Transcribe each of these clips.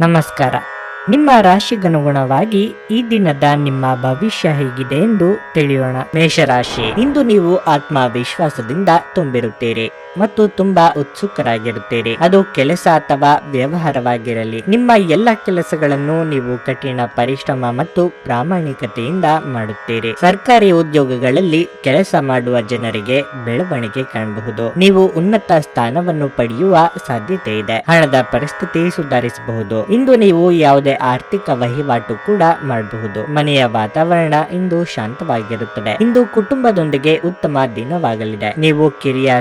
ನಮಸ್ಕಾರ. ನಿಮ್ಮ ರಾಶಿಗನುಗುಣವಾಗಿ ಈ ದಿನದ ನಿಮ್ಮ ಭವಿಷ್ಯ ಹೇಗಿದೆ ಎಂದು ತಿಳಿಯೋಣ. ಮೇಷರಾಶಿ. ಇಂದು ನೀವು ಆತ್ಮವಿಶ್ವಾಸದಿಂದ ತುಂಬಿರುತ್ತೀರಿ. ಮತ್ತು ತುಂಬಾ ಉತ್ಸುಕರಾಗಿರುತ್ತೀರಿ. ಅದು ಕೆಲಸ ಅಥವಾ ವ್ಯವಹಾರವಾಗಿರಲಿ. ನಿಮ್ಮ ಎಲ್ಲ ಕೆಲಸಗಳನ್ನು ನೀವು ಕಠಿಣ ಪರಿಶ್ರಮ ಮತ್ತು ಪ್ರಾಮಾಣಿಕತೆಯಿಂದ ಮಾಡುತ್ತೀರಿ. ಸರ್ಕಾರಿ ಉದ್ಯೋಗಗಳಲ್ಲಿ ಕೆಲಸ ಮಾಡುವ ಜನರಿಗೆ ಬೆಳವಣಿಗೆ ಕಾಣಬಹುದು. ನೀವು ಉನ್ನತ ಸ್ಥಾನವನ್ನು ಪಡೆಯುವ ಸಾಧ್ಯತೆ ಇದೆ. ಹಣದ ಪರಿಸ್ಥಿತಿ ಸುಧಾರಿಸಬಹುದು. ಇಂದು ನೀವು ಯಾವುದೇ ಆರ್ಥಿಕ ವಹಿವಾಟು ಕೂಡ ಮಾಡಬಹುದು. ಮನೆಯ ವಾತಾವರಣ ಇಂದು ಶಾಂತವಾಗಿರುತ್ತದೆ. ಇಂದು ಕುಟುಂಬದೊಂದಿಗೆ ಉತ್ತಮ ದಿನವಾಗಲಿದೆ. ನೀವು ಕಿರಿಯ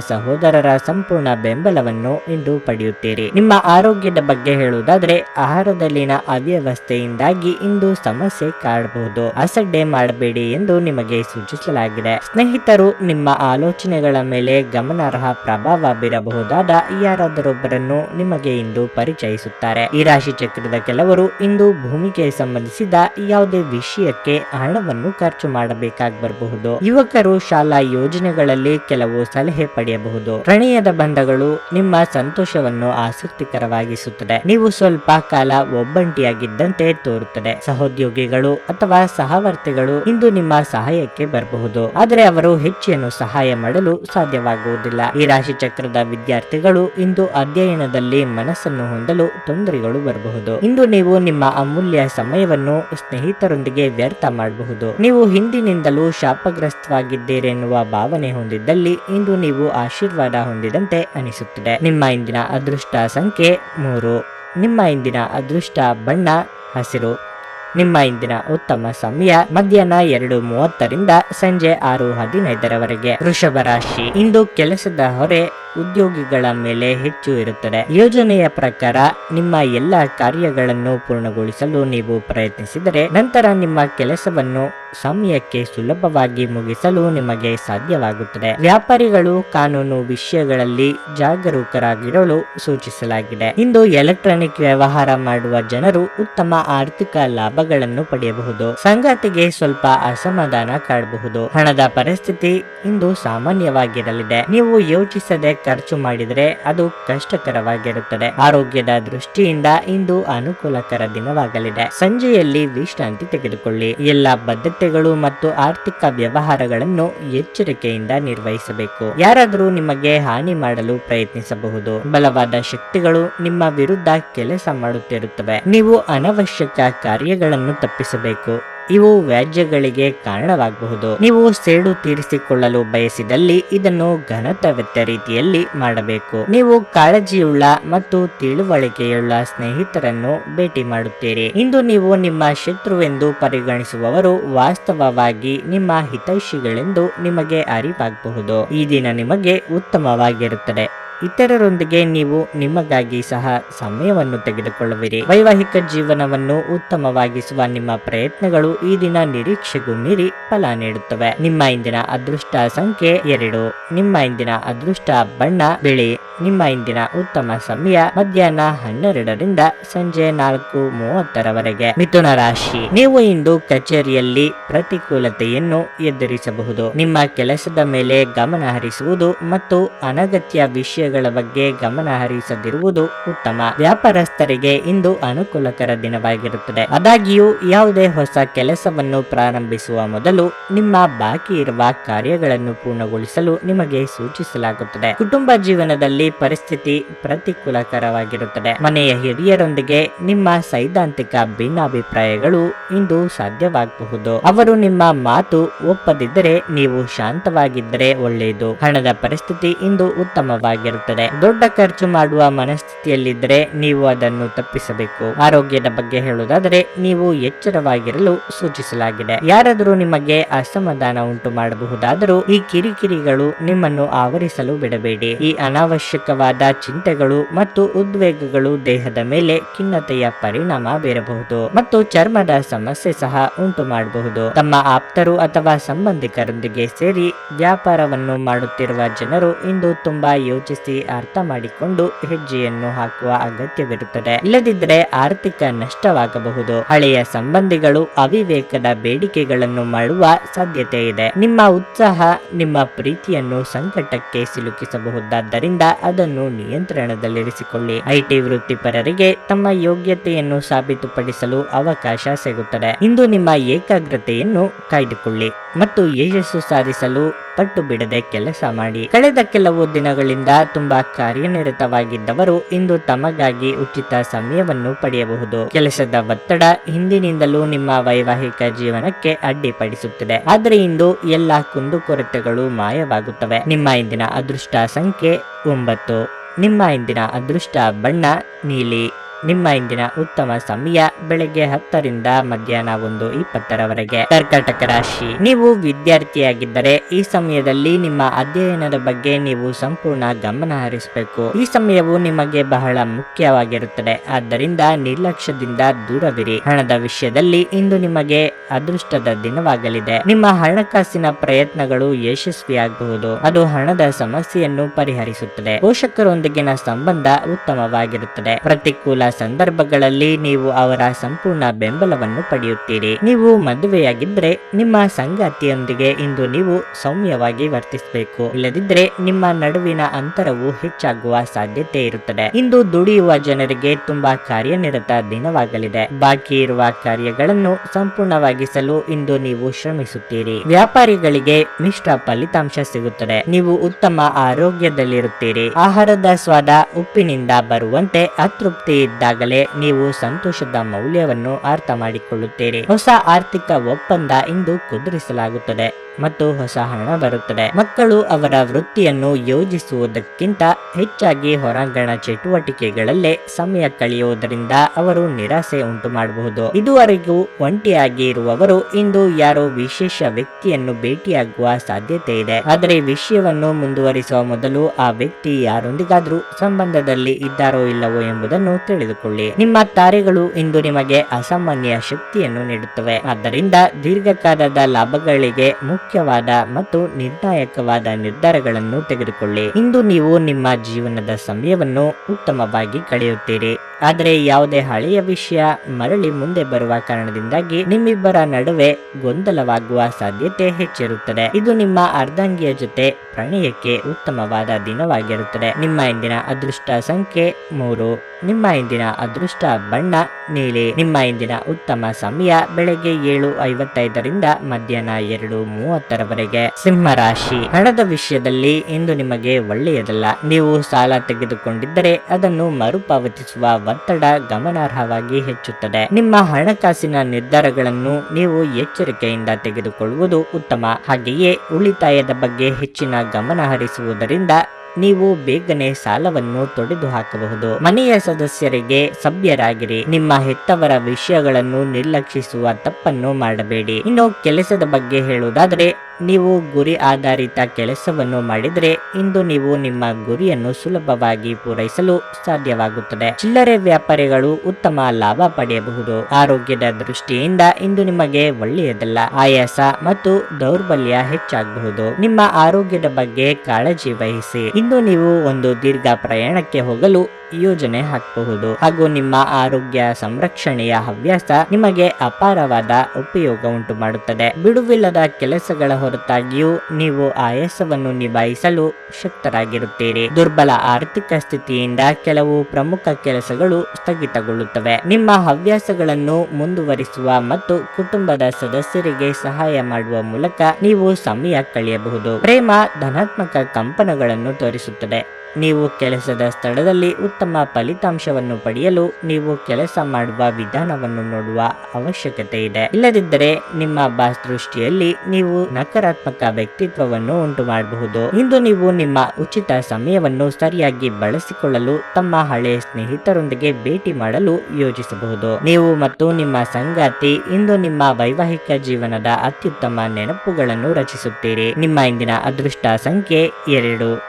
ಸಹೋದರರ ಸಂಪೂರ್ಣ ಬೆಂಬಲವನ್ನು ಇಂದು ಪಡೆಯುತ್ತೀರಿ. ನಿಮ್ಮ ಆರೋಗ್ಯದ ಬಗ್ಗೆ ಹೇಳುವುದಾದ್ರೆ, ಆಹಾರದಲ್ಲಿನ ಅವ್ಯವಸ್ಥೆಯಿಂದಾಗಿ ಇಂದು ಸಮಸ್ಯೆ ಕಾಡಬಹುದು. ಅಸಡ್ಡೆ ಮಾಡಬೇಡಿ ಎಂದು ನಿಮಗೆ ಸೂಚಿಸಲಾಗಿದೆ. ಸ್ನೇಹಿತರು, ನಿಮ್ಮ ಆಲೋಚನೆಗಳ ಮೇಲೆ ಗಮನಾರ್ಹ ಪ್ರಭಾವ ಬೀರಬಹುದಾದ ಯಾರಾದರೊಬ್ಬರನ್ನು ನಿಮಗೆ ಇಂದು ಪರಿಚಯಿಸುತ್ತಾರೆ. ಈ ರಾಶಿ ಚಕ್ರದ ಕೆಲವರು ಇಂದು ಭೂಮಿಗೆ ಸಂಬಂಧಿಸಿದ ಯಾವುದೇ ವಿಷಯಕ್ಕೆ ಹಣವನ್ನು ಖರ್ಚು ಮಾಡಬೇಕಾಗಿ ಬರಬಹುದು ಯುವಕರು ಶಾಲಾ ಯೋಜನೆಗಳಲ್ಲಿ ಕೆಲವು ಸಲಹೆ ಪಡೆಯಬಹುದು. ಪ್ರಣಯದ ಬಂಧಗಳು ನಿಮ್ಮ ಸಂತೋಷವನ್ನು ಆಸಕ್ತಿಕರವಾಗಿಸುತ್ತದೆ. ನೀವು ಸ್ವಲ್ಪ ಕಾಲ ಒಬ್ಬಂಟಿಯಾಗಿದ್ದಂತೆ ತೋರುತ್ತದೆ. ಸಹೋದ್ಯೋಗಿಗಳು ಅಥವಾ ಸಹವರ್ತಿಗಳು ಇಂದು ನಿಮ್ಮ ಸಹಾಯಕ್ಕೆ ಬರಬಹುದು. ಆದರೆ ಅವರು ಹೆಚ್ಚಿನ ಸಹಾಯ ಮಾಡಲು ಸಾಧ್ಯವಾಗುವುದಿಲ್ಲ. ಈ ರಾಶಿ ಚಕ್ರದ ವಿದ್ಯಾರ್ಥಿಗಳು ಇಂದು ಅಧ್ಯಯನದಲ್ಲಿ ಮನಸ್ಸನ್ನು ಹೊಂದಲು ತೊಂದರೆಗಳು ಬರಬಹುದು. ಇಂದು ನೀವು ನಿಮ್ಮ ಅಮೂಲ್ಯ ಸಮಯವನ್ನು ಸ್ನೇಹಿತರೊಂದಿಗೆ ವ್ಯರ್ಥ ಮಾಡಬಹುದು. ನೀವು ಹಿಂದಿನಿಂದಲೂ ಶಾಪಗ್ರಸ್ತವಾಗಿದ್ದೀರೆನ್ನುವ ಭಾವನೆ ಹೊಂದಿದ್ದಲ್ಲಿ ಇಂದು ನೀವು ಆಶೀರ್ವಾದ ಹೊಂದಿದಂತೆ ಅನಿಸುತ್ತದೆ. ನಿಮ್ಮ ಇಂದಿನ ಅದೃಷ್ಟ ಸಂಖ್ಯೆ ಮೂರು. ನಿಮ್ಮ ಇಂದಿನ ಅದೃಷ್ಟ ಬಣ್ಣ, ಹಸಿರು. ನಿಮ್ಮ ಇಂದಿನ ಉತ್ತಮ ಸಮಯ ಮಧ್ಯಾಹ್ನ ಎರಡು ಮೂವತ್ತರಿಂದ ಸಂಜೆ ಆರು ಹದಿನೈದರವರೆಗೆ. ವೃಷಭ ರಾಶಿ ಇಂದು ಕೆಲಸದ ಹೊರೆ ಉದ್ಯೋಗಿಗಳ ಮೇಲೆ ಹೆಚ್ಚು ಇರುತ್ತದೆ. ಯೋಜನೆಯ ಪ್ರಕಾರ ನಿಮ್ಮ ಎಲ್ಲ ಕಾರ್ಯಗಳನ್ನು ಪೂರ್ಣಗೊಳಿಸಲು ನೀವು ಪ್ರಯತ್ನಿಸಿದರೆ ನಂತರ ನಿಮ್ಮ ಕೆಲಸವನ್ನು ಸಮಯಕ್ಕೆ ಸುಲಭವಾಗಿ ಮುಗಿಸಲು ನಿಮಗೆ ಸಾಧ್ಯವಾಗುತ್ತದೆ. ವ್ಯಾಪಾರಿಗಳು ಕಾನೂನು ವಿಷಯಗಳಲ್ಲಿ ಜಾಗರೂಕರಾಗಿರಲು ಸೂಚಿಸಲಾಗಿದೆ. ಇಂದು ಎಲೆಕ್ಟ್ರಾನಿಕ್ ವ್ಯವಹಾರ ಮಾಡುವ ಜನರು ಉತ್ತಮ ಆರ್ಥಿಕ ಲಾಭಗಳನ್ನು ಪಡೆಯಬಹುದು. ಸಂಗಾತಿಗೆ ಸ್ವಲ್ಪ ಅಸಮಾಧಾನ ಕಾಡಬಹುದು. ಹಣದ ಪರಿಸ್ಥಿತಿ ಇಂದು ಸಾಮಾನ್ಯವಾಗಿರಲಿದೆ. ನೀವು ಯೋಚಿಸದೆ ಖರ್ಚು ಮಾಡಿದರೆ ಅದು ಕಷ್ಟಕರವಾಗಿರುತ್ತದೆ. ಆರೋಗ್ಯದ ದೃಷ್ಟಿಯಿಂದ ಇಂದು ಅನುಕೂಲಕರ ದಿನವಾಗಲಿದೆ. ಸಂಜೆಯಲ್ಲಿ ವಿಶ್ರಾಂತಿ ತೆಗೆದುಕೊಳ್ಳಿ. ಎಲ್ಲ ಬದ್ಧತೆಗಳು ಮತ್ತು ಆರ್ಥಿಕ ವ್ಯವಹಾರಗಳನ್ನು ಎಚ್ಚರಿಕೆಯಿಂದ ನಿರ್ವಹಿಸಬೇಕು. ಯಾರಾದರೂ ನಿಮಗೆ ಹಾನಿ ಮಾಡಲು ಪ್ರಯತ್ನಿಸಬಹುದು. ಬಲವಾದ ಶಕ್ತಿಗಳು ನಿಮ್ಮ ವಿರುದ್ಧ ಕೆಲಸ ಮಾಡುತ್ತಿರುತ್ತವೆ. ನೀವು ಅನವಶ್ಯಕ ಕಾರ್ಯಗಳನ್ನು ತಪ್ಪಿಸಬೇಕು. ಇವು ವ್ಯಾಜ್ಯಗಳಿಗೆ ಕಾರಣವಾಗಬಹುದು. ನೀವು ಸೇಡು ತೀರಿಸಿಕೊಳ್ಳಲು ಬಯಸಿದಲ್ಲಿ ಇದನ್ನು ಘನತವೆತ್ತ ರೀತಿಯಲ್ಲಿ ಮಾಡಬೇಕು. ನೀವು ಕಾಳಜಿಯುಳ್ಳ ಮತ್ತು ತಿಳುವಳಿಕೆಯುಳ್ಳ ಸ್ನೇಹಿತರನ್ನು ಭೇಟಿ ಮಾಡುತ್ತೀರಿ. ಇಂದು ನೀವು ನಿಮ್ಮ ಶತ್ರುವೆಂದು ಪರಿಗಣಿಸುವವರು ವಾಸ್ತವವಾಗಿ ನಿಮ್ಮ ಹಿತೈಷಿಗಳೆಂದು ನಿಮಗೆ ಅರಿವಾಗಬಹುದು. ಈ ದಿನ ನಿಮಗೆ ಉತ್ತಮವಾಗಿರುತ್ತದೆ. ಇತರರೊಂದಿಗೆ ನೀವು ನಿಮಗಾಗಿ ಸಹ ಸಮಯವನ್ನು ತೆಗೆದುಕೊಳ್ಳುವಿರಿ. ವೈವಾಹಿಕ ಜೀವನವನ್ನು ಉತ್ತಮವಾಗಿಸುವ ನಿಮ್ಮ ಪ್ರಯತ್ನಗಳು ಈ ದಿನ ನಿರೀಕ್ಷೆಗೂ ಮೀರಿ ಫಲ ನೀಡುತ್ತವೆ. ನಿಮ್ಮ ಇಂದಿನ ಅದೃಷ್ಟ ಸಂಖ್ಯೆ ಎರಡು. ನಿಮ್ಮ ಇಂದಿನ ಅದೃಷ್ಟ ಬಣ್ಣ, ಬಿಳಿ. ನಿಮ್ಮ ಇಂದಿನ ಉತ್ತಮ ಸಮಯ ಮಧ್ಯಾಹ್ನ ಹನ್ನೆರಡರಿಂದ ಸಂಜೆ ನಾಲ್ಕು ಮೂವತ್ತರವರೆಗೆ. ಮಿಥುನ ರಾಶಿ. ನೀವು ಇಂದು ಕಚೇರಿಯಲ್ಲಿ ಪ್ರತಿಕೂಲತೆಯನ್ನು ಎದುರಿಸಬಹುದು. ನಿಮ್ಮ ಕೆಲಸದ ಮೇಲೆ ಗಮನ ಹರಿಸುವುದು ಮತ್ತು ಅನಗತ್ಯ ವಿಷಯಗಳ ಬಗ್ಗೆ ಗಮನ ಹರಿಸದಿರುವುದು ಉತ್ತಮ. ವ್ಯಾಪಾರಸ್ಥರಿಗೆ ಇಂದು ಅನುಕೂಲಕರ ದಿನವಾಗಿರುತ್ತದೆ. ಆದಾಗ್ಯೂ, ಯಾವುದೇ ಹೊಸ ಕೆಲಸವನ್ನು ಪ್ರಾರಂಭಿಸುವ ಮೊದಲು ನಿಮ್ಮ ಬಾಕಿ ಇರುವ ಕಾರ್ಯಗಳನ್ನು ಪೂರ್ಣಗೊಳಿಸಲು ನಿಮಗೆ ಸೂಚಿಸಲಾಗುತ್ತದೆ. ಕುಟುಂಬ ಜೀವನದಲ್ಲಿ ಪರಿಸ್ಥಿತಿ ಪ್ರತಿಕೂಲಕರವಾಗಿರುತ್ತದೆ. ಮನೆಯ ಹಿರಿಯರೊಂದಿಗೆ ನಿಮ್ಮ ಸೈದ್ಧಾಂತಿಕ ಭಿನ್ನಾಭಿಪ್ರಾಯಗಳು ಇಂದು ಸಾಧ್ಯವಾಗಬಹುದು. ಅವರು ನಿಮ್ಮ ಮಾತು ಒಪ್ಪದಿದ್ದರೆ ನೀವು ಶಾಂತವಾಗಿದ್ದರೆ ಒಳ್ಳೆಯದು. ಹಣದ ಪರಿಸ್ಥಿತಿ ಇಂದು ಉತ್ತಮವಾಗಿರುತ್ತದೆ. ದೊಡ್ಡ ಖರ್ಚು ಮಾಡುವ ಮನಸ್ಥಿತಿಯಲ್ಲಿದ್ದರೆ ನೀವು ಅದನ್ನು ತಪ್ಪಿಸಬೇಕು. ಆರೋಗ್ಯದ ಬಗ್ಗೆ ಹೇಳುವುದಾದರೆ ನೀವು ಎಚ್ಚರವಾಗಿರಲು ಸೂಚಿಸಲಾಗಿದೆ. ಯಾರಾದರೂ ನಿಮಗೆ ಅಸಮಾಧಾನ ಉಂಟು ಮಾಡಬಹುದಾದರೂ ಈ ಕಿರಿಕಿರಿಗಳು ನಿಮ್ಮನ್ನು ಆವರಿಸಲು ಬಿಡಬೇಡಿ. ಈ ಅನಾವಶ್ಯಕವಾದ ಚಿಂತೆಗಳು ಮತ್ತು ಉದ್ವೇಗಗಳು ದೇಹದ ಮೇಲೆ ಖಿನ್ನತೆಯ ಪರಿಣಾಮ ಬೀರಬಹುದು ಮತ್ತು ಚರ್ಮದ ಸಮಸ್ಯೆ ಸಹ ಉಂಟು ಮಾಡಬಹುದು. ತಮ್ಮ ಆಪ್ತರು ಅಥವಾ ಸಂಬಂಧಿಕರೊಂದಿಗೆ ಸೇರಿ ವ್ಯಾಪಾರವನ್ನು ಮಾಡುತ್ತಿರುವ ಜನರು ಇಂದು ತುಂಬಾ ಯೋಚಿಸಿ ಅರ್ಥ ಮಾಡಿಕೊಂಡು ಹೆಜ್ಜೆಯನ್ನು ಹಾಕುವ ಅಗತ್ಯವಿರುತ್ತದೆ. ಇಲ್ಲದಿದ್ದರೆ ಆರ್ಥಿಕ ನಷ್ಟವಾಗಬಹುದು. ಹಳೆಯ ಸಂಬಂಧಿಗಳು ಅವಿವೇಕದ ಬೇಡಿಕೆಗಳನ್ನು ಮಾಡುವ ಸಾಧ್ಯತೆ ಇದೆ. ನಿಮ್ಮ ಉತ್ಸಾಹ, ನಿಮ್ಮ ಪ್ರೀತಿಯನ್ನು ಸಂಕಟಕ್ಕೆ ಸಿಲುಕಿಸಬಹುದಾದ್ದರಿಂದ ಅದನ್ನು ನಿಯಂತ್ರಣದಲ್ಲಿರಿಸಿಕೊಳ್ಳಿ. ಐಟಿ ವೃತ್ತಿಪರರಿಗೆ ತಮ್ಮ ಯೋಗ್ಯತೆಯನ್ನು ಸಾಬೀತುಪಡಿಸಲು ಅವಕಾಶ ಸಿಗುತ್ತದೆ. ಇಂದು ನಿಮ್ಮ ಏಕಾಗ್ರತೆಯನ್ನು ಕಾಯ್ದುಕೊಳ್ಳಿ ಮತ್ತು ಯಶಸ್ಸು ಸಾಧಿಸಲು ಪಟ್ಟು ಬಿಡದೆ ಕೆಲಸ ಮಾಡಿ. ಕಳೆದ ಕೆಲವು ದಿನಗಳಿಂದ ತುಂಬಾ ಕಾರ್ಯನಿರತವಾಗಿದ್ದವರು ಇಂದು ತಮಗಾಗಿ ಉಚಿತ ಸಮಯವನ್ನು ಪಡೆಯಬಹುದು. ಕೆಲಸದ ಒತ್ತಡ ಹಿಂದಿನಿಂದಲೂ ನಿಮ್ಮ ವೈವಾಹಿಕ ಜೀವನಕ್ಕೆ ಅಡ್ಡಿಪಡಿಸುತ್ತದೆ. ಆದರೆ ಇಂದು ಎಲ್ಲಾ ಕುಂದುಕೊರತೆಗಳು ಮಾಯವಾಗುತ್ತವೆ. ನಿಮ್ಮ ಇಂದಿನ ಅದೃಷ್ಟ ಸಂಖ್ಯೆ ಒಂಬತ್ತು. ನಿಮ್ಮ ಇಂದಿನ ಅದೃಷ್ಟ ಬಣ್ಣ ನೀಲಿ. ನಿಮ್ಮ ಇಂದಿನ ಉತ್ತಮ ಸಮಯ ಬೆಳಗ್ಗೆ ಹತ್ತರಿಂದ ಮಧ್ಯಾಹ್ನ ಒಂದು ಇಪ್ಪತ್ತರವರೆಗೆ. ಕರ್ಕಾಟಕ ರಾಶಿ. ನೀವು ವಿದ್ಯಾರ್ಥಿಯಾಗಿದ್ದರೆ ಈ ಸಮಯದಲ್ಲಿ ನಿಮ್ಮ ಅಧ್ಯಯನದ ಬಗ್ಗೆ ನೀವು ಸಂಪೂರ್ಣ ಗಮನ ಹರಿಸಬೇಕು. ಈ ಸಮಯವು ನಿಮಗೆ ಬಹಳ ಮುಖ್ಯವಾಗಿರುತ್ತದೆ. ಆದ್ದರಿಂದ ನಿರ್ಲಕ್ಷ್ಯದಿಂದ ದೂರವಿರಿ. ಹಣದ ವಿಷಯದಲ್ಲಿ ಇಂದು ನಿಮಗೆ ಅದೃಷ್ಟದ ದಿನವಾಗಲಿದೆ. ನಿಮ್ಮ ಹಣಕಾಸಿನ ಪ್ರಯತ್ನಗಳು ಯಶಸ್ವಿಯಾಗಬಹುದು. ಅದು ಹಣದ ಸಮಸ್ಯೆಯನ್ನು ಪರಿಹರಿಸುತ್ತದೆ. ಪೋಷಕರೊಂದಿಗಿನ ಸಂಬಂಧ ಉತ್ತಮವಾಗಿರುತ್ತದೆ. ಪ್ರತಿಕೂಲ ಸಂದರ್ಭಗಳಲ್ಲಿ ನೀವು ಅವರ ಸಂಪೂರ್ಣ ಬೆಂಬಲವನ್ನು ಪಡೆಯುತ್ತೀರಿ. ನೀವು ಮದುವೆಯಾಗಿದ್ರೆ ನಿಮ್ಮ ಸಂಗಾತಿಯೊಂದಿಗೆ ಇಂದು ನೀವು ಸೌಮ್ಯವಾಗಿ ವರ್ತಿಸಬೇಕು. ಇಲ್ಲದಿದ್ದರೆ ನಿಮ್ಮ ನಡುವಿನ ಅಂತರವು ಹೆಚ್ಚಾಗುವ ಸಾಧ್ಯತೆ ಇರುತ್ತದೆ. ಇಂದು ದುಡಿಯುವ ಜನರಿಗೆ ತುಂಬಾ ಕಾರ್ಯನಿರತ ದಿನವಾಗಲಿದೆ. ಬಾಕಿ ಇರುವ ಕಾರ್ಯಗಳನ್ನು ಸಂಪೂರ್ಣವಾಗಿಸಲು ಇಂದು ನೀವು ಶ್ರಮಿಸುತ್ತೀರಿ. ವ್ಯಾಪಾರಿಗಳಿಗೆ ಮಿಶ್ರ ಫಲಿತಾಂಶ ಸಿಗುತ್ತದೆ. ನೀವು ಉತ್ತಮ ಆರೋಗ್ಯದಲ್ಲಿರುತ್ತೀರಿ. ಆಹಾರದ ಸ್ವಾದ ಉಪ್ಪಿನಿಂದ ಬರುವಂತೆ ಅತೃಪ್ತಿ ಇದ್ದಾಗಲೇ ನೀವು ಸಂತೋಷದ ಮೌಲ್ಯವನ್ನು ಅರ್ಥ ಮಾಡಿಕೊಳ್ಳುತ್ತೀರಿ. ಹೊಸ ಆರ್ಥಿಕ ಒಪ್ಪಂದ ಇಂದು ಕುದುರಿಸಲಾಗುತ್ತದೆ. ಮತ್ತು ಹೊಸ ಹಣ ಬರುತ್ತದೆ. ಮಕ್ಕಳು ಅವರ ವೃತ್ತಿಯನ್ನು ಯೋಜಿಸುವುದಕ್ಕಿಂತ ಹೆಚ್ಚಾಗಿ ಹೊರಾಂಗಣ ಚಟುವಟಿಕೆಗಳಲ್ಲೇ ಸಮಯ ಕಳೆಯುವುದರಿಂದ ಅವರು ನಿರಾಸೆ ಉಂಟು ಮಾಡಬಹುದು ಇದುವರೆಗೂ ಒಂಟಿಯಾಗಿ ಇರುವವರು ಇಂದು ಯಾರೋ ವಿಶೇಷ ವ್ಯಕ್ತಿಯನ್ನು ಭೇಟಿಯಾಗುವ ಸಾಧ್ಯತೆ ಇದೆ. ಆದರೆ ವಿಷಯವನ್ನು ಮುಂದುವರಿಸುವ ಮೊದಲು ಆ ವ್ಯಕ್ತಿ ಯಾರೊಂದಿಗಾದ್ರೂ ಸಂಬಂಧದಲ್ಲಿ ಇದ್ದಾರೋ ಇಲ್ಲವೋ ಎಂಬುದನ್ನು ತಿಳಿದುಕೊಳ್ಳಿ. ನಿಮ್ಮ ತಾರೆಗಳು ಇಂದು ನಿಮಗೆ ಅಸಾಮಾನ್ಯ ಶಕ್ತಿಯನ್ನು ನೀಡುತ್ತವೆ. ಆದ್ದರಿಂದ ದೀರ್ಘಕಾಲದ ಲಾಭಗಳಿಗೆ ಮುಖ್ಯವಾದ ಮತ್ತು ನಿರ್ಣಾಯಕವಾದ ನಿರ್ಧಾರಗಳನ್ನು ತೆಗೆದುಕೊಳ್ಳಿ. ಇಂದು ನೀವು ನಿಮ್ಮ ಜೀವನದ ಸಮಯವನ್ನು ಉತ್ತಮವಾಗಿ ಕಳೆಯುತ್ತೀರಿ. ಆದರೆ ಯಾವುದೇ ಹಳೆಯ ವಿಷಯ ಮರಳಿ ಮುಂದೆ ಬರುವ ಕಾರಣದಿಂದಾಗಿ ನಿಮ್ಮಿಬ್ಬರ ನಡುವೆ ಗೊಂದಲವಾಗುವ ಸಾಧ್ಯತೆ ಹೆಚ್ಚಿರುತ್ತದೆ. ಇದು ನಿಮ್ಮ ಅರ್ಧಾಂಗಿಯ ಜೊತೆ ಪ್ರಣಯಕ್ಕೆ ಉತ್ತಮವಾದ ದಿನವಾಗಿರುತ್ತದೆ. ನಿಮ್ಮ ಇಂದಿನ ಅದೃಷ್ಟ ಸಂಖ್ಯೆ ಮೂರು. ನಿಮ್ಮ ಇಂದಿನ ಅದೃಷ್ಟ ಬಣ್ಣ, ನೀಲಿ. ನಿಮ್ಮ ಇಂದಿನ ಉತ್ತಮ ಸಮಯ ಬೆಳಗ್ಗೆ ಏಳು ಐವತ್ತೈದರಿಂದ ಮಧ್ಯಾಹ್ನ ಎರಡು ಮೂವತ್ತರವರೆಗೆ. ಸಿಂಹ ರಾಶಿ. ಹಣದ ವಿಷಯದಲ್ಲಿ ಇಂದು ನಿಮಗೆ ಒಳ್ಳೆಯದಲ್ಲ. ನೀವು ಸಾಲ ತೆಗೆದುಕೊಂಡಿದ್ದರೆ ಅದನ್ನು ಮರುಪಾವತಿಸುವ ಒತ್ತಡ ಗಮನಾರ್ಹವಾಗಿ ಹೆಚ್ಚುತ್ತದೆ. ನಿಮ್ಮ ಹಣಕಾಸಿನ ನಿರ್ಧಾರಗಳನ್ನು ನೀವು ಎಚ್ಚರಿಕೆಯಿಂದ ತೆಗೆದುಕೊಳ್ಳುವುದು ಉತ್ತಮ. ಹಾಗೆಯೇ ಉಳಿತಾಯದ ಬಗ್ಗೆ ಹೆಚ್ಚಿನ ಗಮನ ಹರಿಸುವುದರಿಂದ ನೀವು ಬೇಗನೆ ಸಾಲವನ್ನು ತೊಡೆದು ಹಾಕಬಹುದು ಮನೆಯ ಸದಸ್ಯರಿಗೆ ಸಭ್ಯರಾಗಿರಿ. ನಿಮ್ಮ ಹೆತ್ತವರ ವಿಷಯಗಳನ್ನು ನಿರ್ಲಕ್ಷಿಸುವ ತಪ್ಪನ್ನು ಮಾಡಬೇಡಿ. ಇನ್ನು ಕೆಲಸದ ಬಗ್ಗೆ ಹೇಳುವುದಾದರೆ, ನೀವು ಗುರಿ ಆಧಾರಿತ ಕೆಲಸವನ್ನು ಮಾಡಿದರೆ, ಇಂದು ನೀವು ನಿಮ್ಮ ಗುರಿಯನ್ನು ಸುಲಭವಾಗಿ ಪೂರೈಸಲು ಸಾಧ್ಯವಾಗುತ್ತದೆ. ಚಿಲ್ಲರೆ ವ್ಯಾಪಾರಿಗಳು ಉತ್ತಮ ಲಾಭ ಪಡೆಯಬಹುದು. ಆರೋಗ್ಯದ ದೃಷ್ಟಿಯಿಂದ ಇಂದು ನಿಮಗೆ ಒಳ್ಳೆಯದಲ್ಲ. ಆಯಾಸ ಮತ್ತು ದೌರ್ಬಲ್ಯ ಹೆಚ್ಚಾಗಬಹುದು. ನಿಮ್ಮ ಆರೋಗ್ಯದ ಬಗ್ಗೆ ಕಾಳಜಿ ವಹಿಸಿ. ಇಂದು ನೀವು ಒಂದು ದೀರ್ಘ ಪ್ರಯಾಣಕ್ಕೆ ಹೋಗಲು ಯೋಜನೆ ಹಾಕಬಹುದು. ಹಾಗೂ ನಿಮ್ಮ ಆರೋಗ್ಯ ಸಂರಕ್ಷಣೆಯ ಹವ್ಯಾಸ ನಿಮಗೆ ಅಪಾರವಾದ ಉಪಯೋಗ ಉಂಟು ಮಾಡುತ್ತದೆ. ಬಿಡುವಿಲ್ಲದ ಕೆಲಸಗಳ ಹೊರತಾಗಿಯೂ ನೀವು ಆಯಾಸವನ್ನು ನಿಭಾಯಿಸಲು ಶಕ್ತರಾಗಿರುತ್ತೀರಿ. ದುರ್ಬಲ ಆರ್ಥಿಕ ಸ್ಥಿತಿಯಿಂದ ಕೆಲವು ಪ್ರಮುಖ ಕೆಲಸಗಳು ಸ್ಥಗಿತಗೊಳ್ಳುತ್ತವೆ. ನಿಮ್ಮ ಹವ್ಯಾಸಗಳನ್ನು ಮುಂದುವರಿಸುವ ಮತ್ತು ಕುಟುಂಬದ ಸದಸ್ಯರಿಗೆ ಸಹಾಯ ಮಾಡುವ ಮೂಲಕ ನೀವು ಸಮಯ ಕಳೆಯಬಹುದು. ಪ್ರೇಮ ಧನಾತ್ಮಕ ಕಂಪನಗಳನ್ನು ತೋರಿಸುತ್ತದೆ. ನೀವು ಕೆಲಸದ ಸ್ಥಳದಲ್ಲಿ ಉತ್ತಮ ಫಲಿತಾಂಶವನ್ನು ಪಡೆಯಲು ನೀವು ಕೆಲಸ ಮಾಡುವ ವಿಧಾನವನ್ನು ನೋಡುವ ಅವಶ್ಯಕತೆ ಇದೆ. ಇಲ್ಲದಿದ್ದರೆ ನಿಮ್ಮ ಬಾಸ್ ದೃಷ್ಟಿಯಲ್ಲಿ ನೀವು ನಕಾರಾತ್ಮಕ ವ್ಯಕ್ತಿತ್ವವನ್ನು ಉಂಟು ಮಾಡಬಹುದು ಇಂದು ನೀವು ನಿಮ್ಮ ಉಚಿತ ಸಮಯವನ್ನು ಸರಿಯಾಗಿ ಬಳಸಿಕೊಳ್ಳಲು, ತಮ್ಮ ಹಳೆಯ ಸ್ನೇಹಿತರೊಂದಿಗೆ ಭೇಟಿ ಮಾಡಲು ಯೋಜಿಸಬಹುದು. ನೀವು ಮತ್ತು ನಿಮ್ಮ ಸಂಗಾತಿ ಇಂದು ನಿಮ್ಮ ವೈವಾಹಿಕ ಜೀವನದ ಅತ್ಯುತ್ತಮ ನೆನಪುಗಳನ್ನು ರಚಿಸುತ್ತೀರಿ. ನಿಮ್ಮ ಇಂದಿನ ಅದೃಷ್ಟ ಸಂಖ್ಯೆ ಎರಡು.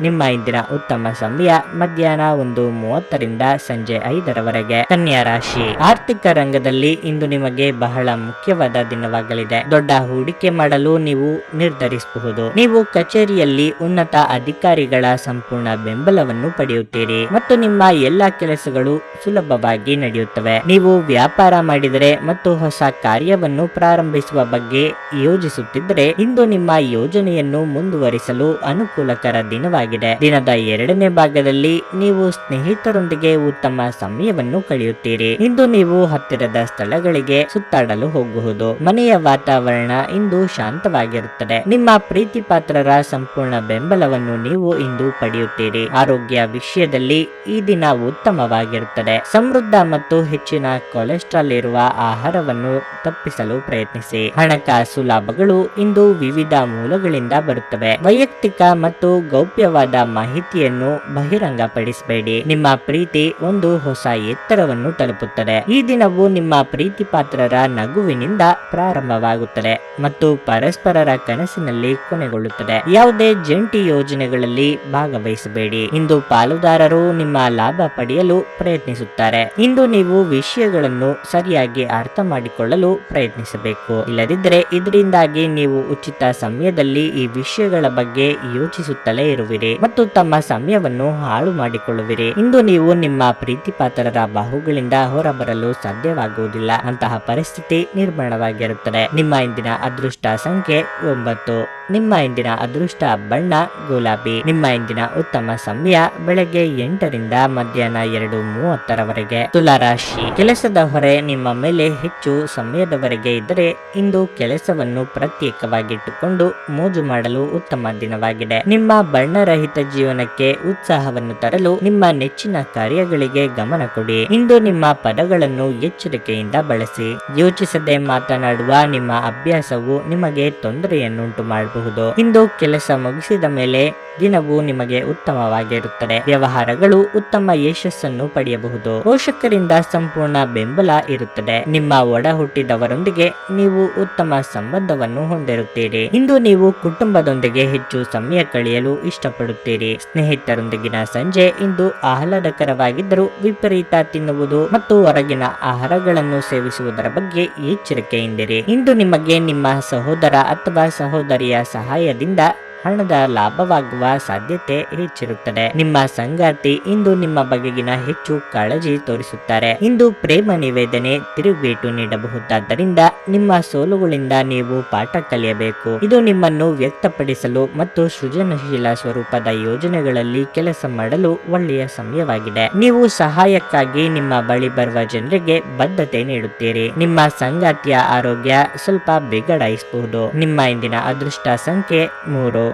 ನಿಮ್ಮ ಇಂದಿನ ಉತ್ತಮ ಸಮಯ ಮಧ್ಯಾಹ್ನ ಒಂದು ಮೂವತ್ತರಿಂದ ಸಂಜೆ ಐದರವರೆಗೆ ಕನ್ಯಾ ರಾಶಿ. ಆರ್ಥಿಕ ರಂಗದಲ್ಲಿ ಇಂದು ನಿಮಗೆ ಬಹಳ ಮುಖ್ಯವಾದ ದಿನವಾಗಲಿದೆ. ದೊಡ್ಡ ಹೂಡಿಕೆ ಮಾಡಲು ನೀವು ನಿರ್ಧರಿಸಬಹುದು. ನೀವು ಕಚೇರಿಯಲ್ಲಿ ಉನ್ನತ ಅಧಿಕಾರಿಗಳ ಸಂಪೂರ್ಣ ಬೆಂಬಲವನ್ನು ಪಡೆಯುತ್ತೀರಿ ಮತ್ತು ನಿಮ್ಮ ಎಲ್ಲಾ ಕೆಲಸಗಳು ಸುಲಭವಾಗಿ ನಡೆಯುತ್ತವೆ. ನೀವು ವ್ಯಾಪಾರ ಮಾಡಿದರೆ ಮತ್ತು ಹೊಸ ಕಾರ್ಯವನ್ನು ಪ್ರಾರಂಭಿಸುವ ಬಗ್ಗೆ ಯೋಜಿಸುತ್ತಿದ್ದರೆ ಇಂದು ನಿಮ್ಮ ಯೋಜನೆಯನ್ನು ಮುಂದುವರಿಸಲು ಅನುಕೂಲಕರ ದಿನವಾಗಿದೆ ದಿನದ ಎರಡನೇ ಭಾಗದಲ್ಲಿ ನೀವು ಸ್ನೇಹಿತರೊಂದಿಗೆ ಉತ್ತಮ ಸಮಯವನ್ನು ಕಳೆಯುತ್ತೀರಿ. ಇಂದು ನೀವು ಹತ್ತಿರದ ಸ್ಥಳಗಳಿಗೆ ಸುತ್ತಾಡಲು ಹೋಗಬಹುದು ಮನೆಯ ವಾತಾವರಣ ಇಂದು ಶಾಂತವಾಗಿರುತ್ತದೆ. ನಿಮ್ಮ ಪ್ರೀತಿ ಪಾತ್ರರ ಸಂಪೂರ್ಣ ಬೆಂಬಲವನ್ನು ನೀವು ಇಂದು ಪಡೆಯುತ್ತೀರಿ. ಆರೋಗ್ಯ ವಿಷಯದಲ್ಲಿ ಈ ದಿನ ಉತ್ತಮವಾಗಿರುತ್ತದೆ. ಸಮೃದ್ಧ ಮತ್ತು ಹೆಚ್ಚಿನ ಕೊಲೆಸ್ಟ್ರಾಲ್ ಇರುವ ಆಹಾರವನ್ನು ತಪ್ಪಿಸಲು ಪ್ರಯತ್ನಿಸಿ. ಹಣಕಾಸು ಲಾಭಗಳು ಇಂದು ವಿವಿಧ ಮೂಲಗಳಿಂದ ಬರುತ್ತವೆ. ವೈಯಕ್ತಿಕ ಮತ್ತು ಗೌಪ್ಯವಾದ ಮಾಹಿತಿಯನ್ನು ಬಹಿರಂಗಪಡಿಸಬೇಡಿ. ನಿಮ್ಮ ಪ್ರೀತಿ ಒಂದು ಹೊಸ ಎತ್ತರವನ್ನು ತಲುಪುತ್ತದೆ. ಈ ದಿನವು ನಿಮ್ಮ ಪ್ರೀತಿ ಪಾತ್ರರ ನಗುವಿನಿಂದ ಪ್ರಾರಂಭವಾಗುತ್ತದೆ ಮತ್ತು ಪರಸ್ಪರರ ಕನಸಿನಲ್ಲಿ ಕೊನೆಗೊಳ್ಳುತ್ತದೆ. ಯಾವುದೇ ಜಂಟಿ ಯೋಜನೆಗಳಲ್ಲಿ ಭಾಗವಹಿಸಬೇಡಿ. ಇಂದು ಪಾಲುದಾರರು ನಿಮ್ಮ ಲಾಭ ಪಡೆಯಲು ಪ್ರಯತ್ನಿಸುತ್ತಾರೆ. ಇಂದು ನೀವು ವಿಷಯಗಳನ್ನು ಸರಿಯಾಗಿ ಅರ್ಥ ಮಾಡಿಕೊಳ್ಳಲು ಪ್ರಯತ್ನಿಸಬೇಕು. ಇಲ್ಲದಿದ್ದರೆ ಇದರಿಂದಾಗಿ ನೀವು ಉಚಿತ ಸಮಯದಲ್ಲಿ ಈ ವಿಷಯಗಳ ಬಗ್ಗೆ ಯೋಚಿಸುತ್ತಲೇ ಇರುವಿರಿ. ಮತ್ತು ತಮ್ಮ ಸಮಯವನ್ನು ಹಾಳು ಮಾಡಿಕೊಳ್ಳುವಿರಿ. ಇಂದು ನೀವು ನಿಮ್ಮ ಪ್ರೀತಿ ಪಾತ್ರರ ಬಾಹುಗಳಿಂದ ಹೊರಬರಲು ಸಾಧ್ಯವಾಗುವುದಿಲ್ಲ. ಅಂತಹ ಪರಿಸ್ಥಿತಿ ನಿರ್ಮಾಣವಾಗಿರುತ್ತದೆ. ನಿಮ್ಮ ಇಂದಿನ ಅದೃಷ್ಟ ಸಂಖ್ಯೆ ಒಂಬತ್ತು. ನಿಮ್ಮ ಇಂದಿನ ಅದೃಷ್ಟ ಬಣ್ಣ ಗುಲಾಬಿ. ನಿಮ್ಮ ಇಂದಿನ ಉತ್ತಮ ಸಮಯ ಬೆಳಗ್ಗೆ ಎಂಟರಿಂದ ಮಧ್ಯಾಹ್ನ ಎರಡು ಮೂವತ್ತರವರೆಗೆ. ತುಲಾರಾಶಿ ಕೆಲಸದ ಹೊರೆ ನಿಮ್ಮ ಮೇಲೆ ಹೆಚ್ಚು ಸಮಯದವರೆಗೆ ಇದ್ದರೆ ಇಂದು ಕೆಲಸವನ್ನು ಪ್ರತ್ಯೇಕವಾಗಿಟ್ಟುಕೊಂಡು ಮೋಜು ಮಾಡಲು ಉತ್ತಮ ದಿನವಾಗಿದೆ. ನಿಮ್ಮ ಬಣ್ಣರಹಿತ ಜೀವನಕ್ಕೆ ಉತ್ಸಾಹವನ್ನು ತರಲು ನಿಮ್ಮ ನೆಚ್ಚಿನ ಕಾರ್ಯಗಳಿಗೆ ಗಮನ ಕೊಡಿ. ಇಂದು ನಿಮ್ಮ ಪದಗಳನ್ನು ಎಚ್ಚರಿಕೆಯಿಂದ ಬಳಸಿ. ಯೋಚಿಸದೆ ಮಾತನಾಡುವ ನಿಮ್ಮ ಅಭ್ಯಾಸವು ನಿಮಗೆ ತೊಂದರೆಯನ್ನುಂಟು ಮಾಡಬಹುದು. ಇಂದು ಕೆಲಸ ಮುಗಿಸಿದ ಮೇಲೆ ದಿನವು ನಿಮಗೆ ಉತ್ತಮವಾಗಿರುತ್ತದೆ. ವ್ಯವಹಾರಗಳು ಉತ್ತಮ ಯಶಸ್ಸನ್ನು ಪಡೆಯಬಹುದು. ಪೋಷಕರಿಂದ ಸಂಪೂರ್ಣ ಬೆಂಬಲ ಇರುತ್ತದೆ. ನಿಮ್ಮ ಒಡ ಹುಟ್ಟಿದವರೊಂದಿಗೆ ನೀವು ಉತ್ತಮ ಸಂಬಂಧವನ್ನು ಹೊಂದಿರುತ್ತೀರಿ. ಇಂದು ನೀವು ಕುಟುಂಬದೊಂದಿಗೆ ಹೆಚ್ಚು ಸಮಯ ಕಳೆಯಲು ಇಷ್ಟಪಡುತ್ತೀರಿ. ಸ್ನೇಹಿತರೊಂದಿಗಿನ ಸಂಜೆ ಇಂದು ಆಹ್ಲಾದಕರವಾಗಿದ್ದರೂ ವಿಪರೀತ ತಿನ್ನುವುದು ಮತ್ತು ಹೊರಗಿನ ಆಹಾರಗಳನ್ನು ಸೇವಿಸುವುದರ ಬಗ್ಗೆ ಎಚ್ಚರಿಕೆಯಿಂದಿರಿ. ಇಂದು ನಿಮಗೆ ನಿಮ್ಮ ಸಹೋದರ ಅಥವಾ ಸಹೋದರಿಯ ಸಹಾಯದಿಂದ ಹಣದ ಲಾಭವಾಗುವ ಸಾಧ್ಯತೆ ಹೆಚ್ಚಿರುತ್ತದೆ. ನಿಮ್ಮ ಸಂಗಾತಿ ಇಂದು ನಿಮ್ಮ ಬಗೆಗಿನ ಹೆಚ್ಚು ಕಾಳಜಿ ತೋರಿಸುತ್ತಾರೆ. ಇಂದು ಪ್ರೇಮ ನಿವೇದನೆ ತಿರುಗೇಟು ನೀಡಬಹುದಾದ್ದರಿಂದ ನಿಮ್ಮ ಸೋಲುಗಳಿಂದ ನೀವು ಪಾಠ ಕಲಿಯಬೇಕು. ಇದು ನಿಮ್ಮನ್ನು ವ್ಯಕ್ತಪಡಿಸಲು ಮತ್ತು ಸೃಜನಶೀಲ ಸ್ವರೂಪದ ಯೋಜನೆಗಳಲ್ಲಿ ಕೆಲಸ ಮಾಡಲು ಒಳ್ಳೆಯ ಸಮಯವಾಗಿದೆ. ನೀವು ಸಹಾಯಕ್ಕಾಗಿ ನಿಮ್ಮ ಬಳಿ ಬರುವ ಜನರಿಗೆ ಬದ್ಧತೆ ನೀಡುತ್ತೀರಿ. ನಿಮ್ಮ ಸಂಗಾತಿಯ ಆರೋಗ್ಯ ಸ್ವಲ್ಪ ಬಿಗಡಾಯಿಸಬಹುದು. ನಿಮ್ಮ ಇಂದಿನ ಅದೃಷ್ಟ ಸಂಖ್ಯೆ ಮೂರು.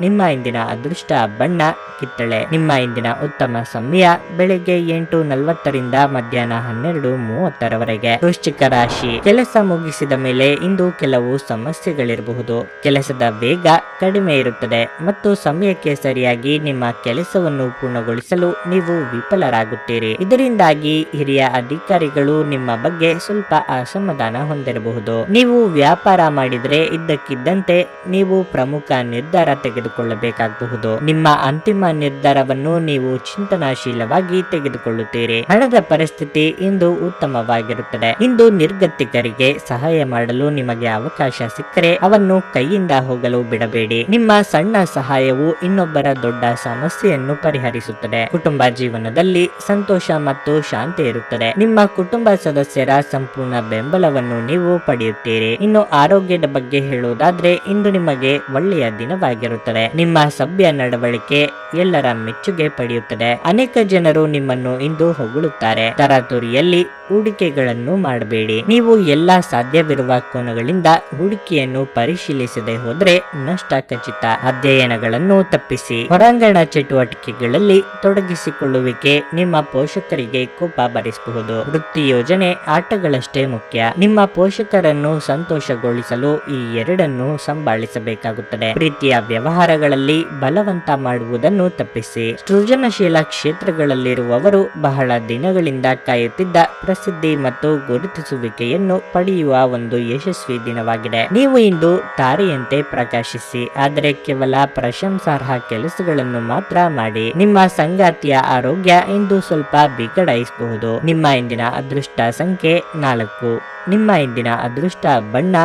ನಿಮ್ಮ ಇಂದಿನ ಅದೃಷ್ಟ ಬಣ್ಣ, ಕಿತ್ತಳೆ. ನಿಮ್ಮ ಇಂದಿನ ಉತ್ತಮ ಸಮಯ ಬೆಳಿಗ್ಗೆ ಎಂಟು ನಲವತ್ತರಿಂದ ಮಧ್ಯಾಹ್ನ ಹನ್ನೆರಡು ಮೂವತ್ತರವರೆಗೆ. ವೃಶ್ಚಿಕ ರಾಶಿ. ಕೆಲಸ ಮುಗಿಸಿದ ಮೇಲೆ ಇಂದು ಕೆಲವು ಸಮಸ್ಯೆಗಳಿರಬಹುದು. ಕೆಲಸದ ವೇಗ ಕಡಿಮೆ ಇರುತ್ತದೆ ಮತ್ತು ಸಮಯಕ್ಕೆ ಸರಿಯಾಗಿ ನಿಮ್ಮ ಕೆಲಸವನ್ನು ಪೂರ್ಣಗೊಳಿಸಲು ನೀವು ವಿಫಲರಾಗುತ್ತೀರಿ. ಇದರಿಂದಾಗಿ ಹಿರಿಯ ಅಧಿಕಾರಿಗಳು ನಿಮ್ಮ ಬಗ್ಗೆ ಸ್ವಲ್ಪ ಅಸಮಾಧಾನ ಹೊಂದಿರಬಹುದು. ನೀವು ವ್ಯಾಪಾರ ಮಾಡಿದರೆ ಇದ್ದಕ್ಕಿದ್ದಂತೆ ನೀವು ಪ್ರಮುಖ ನಿರ್ಧಾರ ತೆಗೆದುಕೊಳ್ಳಬೇಕಾಗಬಹುದು. ನಿಮ್ಮ ಅಂತಿಮ ನಿರ್ಧಾರವನ್ನು ನೀವು ಚಿಂತನಾಶೀಲವಾಗಿ ತೆಗೆದುಕೊಳ್ಳುತ್ತೀರಿ. ಹಣದ ಪರಿಸ್ಥಿತಿ ಇಂದು ಉತ್ತಮವಾಗಿರುತ್ತದೆ. ಇಂದು ನಿರ್ಗತಿಕರಿಗೆ ಸಹಾಯ ಮಾಡಲು ನಿಮಗೆ ಅವಕಾಶ ಸಿಕ್ಕರೆ ಅವನ್ನು ಕೈಯಿಂದ ಹೋಗಲು ಬಿಡಬೇಡಿ. ನಿಮ್ಮ ಸಣ್ಣ ಸಹಾಯವು ಇನ್ನೊಬ್ಬರ ದೊಡ್ಡ ಸಮಸ್ಯೆಯನ್ನು ಪರಿಹರಿಸುತ್ತದೆ. ಕುಟುಂಬ ಜೀವನದಲ್ಲಿ ಸಂತೋಷ ಮತ್ತು ಶಾಂತಿ ಇರುತ್ತದೆ. ನಿಮ್ಮ ಕುಟುಂಬ ಸದಸ್ಯರ ಸಂಪೂರ್ಣ ಬೆಂಬಲವನ್ನು ನೀವು ಪಡೆಯುತ್ತೀರಿ. ಇನ್ನು ಆರೋಗ್ಯದ ಬಗ್ಗೆ ಹೇಳುವುದಾದ್ರೆ ಇಂದು ನಿಮಗೆ ಒಳ್ಳೆಯ ದಿನವಾಗಿರುತ್ತದೆ. ನಿಮ್ಮ ಸಭ್ಯ ನಡವಳಿಕೆ ಎಲ್ಲರ ಮೆಚ್ಚುಗೆ ಪಡೆಯುತ್ತದೆ. ಅನೇಕ ಜನರು ನಿಮ್ಮನ್ನು ಇಂದು ಹೊಗಳುತ್ತಾರೆ. ತರಾತುರಿಯಲ್ಲಿ ಹೂಡಿಕೆಗಳನ್ನು ಮಾಡಬೇಡಿ. ನೀವು ಎಲ್ಲಾ ಸಾಧ್ಯವಿರುವ ಕೋನಗಳಿಂದ ಹೂಡಿಕೆಯನ್ನು ಪರಿಶೀಲಿಸದೆ ಹೋದ್ರೆ ನಷ್ಟ ಖಚಿತ. ಅಧ್ಯಯನಗಳನ್ನು ತಪ್ಪಿಸಿ. ಹೊರಾಂಗಣ ಚಟುವಟಿಕೆಗಳಲ್ಲಿ ತೊಡಗಿಸಿಕೊಳ್ಳುವಿಕೆ ನಿಮ್ಮ ಪೋಷಕರಿಗೆ ಕೋಪ ಭರಿಸಬಹುದು ವೃತ್ತಿ ಯೋಜನೆ ಆಟಗಳಷ್ಟೇ ಮುಖ್ಯ. ನಿಮ್ಮ ಪೋಷಕರನ್ನು ಸಂತೋಷಗೊಳಿಸಲು ಈ ಎರಡನ್ನು ಸಂಭಾಳಿಸಬೇಕಾಗುತ್ತದೆ. ಪ್ರೀತಿಯ ವ್ಯವಹಾರ ವ್ಯವಹಾರಗಳಲ್ಲಿ ಬಲವಂತ ಮಾಡುವುದನ್ನು ತಪ್ಪಿಸಿ. ಸೃಜನಶೀಲ ಕ್ಷೇತ್ರಗಳಲ್ಲಿರುವವರು ಬಹಳ ದಿನಗಳಿಂದ ಕಾಯುತ್ತಿದ್ದ ಪ್ರಸಿದ್ಧಿ ಮತ್ತು ಗುರುತಿಸುವಿಕೆಯನ್ನು ಪಡೆಯುವ ಒಂದು ಯಶಸ್ವಿ ದಿನವಾಗಿದೆ. ನೀವು ಇಂದು ತಾರೆಯಂತೆ ಪ್ರಕಾಶಿಸಿ, ಆದರೆ ಕೇವಲ ಪ್ರಶಂಸಾರ್ಹ ಕೆಲಸಗಳನ್ನು ಮಾತ್ರ ಮಾಡಿ. ನಿಮ್ಮ ಸಂಗಾತಿಯ ಆರೋಗ್ಯ ಇಂದು ಸ್ವಲ್ಪ ಬಿಗಡಾಯಿಸಬಹುದು. ನಿಮ್ಮ ಇಂದಿನ ಅದೃಷ್ಟ ಸಂಖ್ಯೆ ನಾಲ್ಕು. ನಿಮ್ಮ ಇಂದಿನ ಅದೃಷ್ಟ ಬಣ್ಣ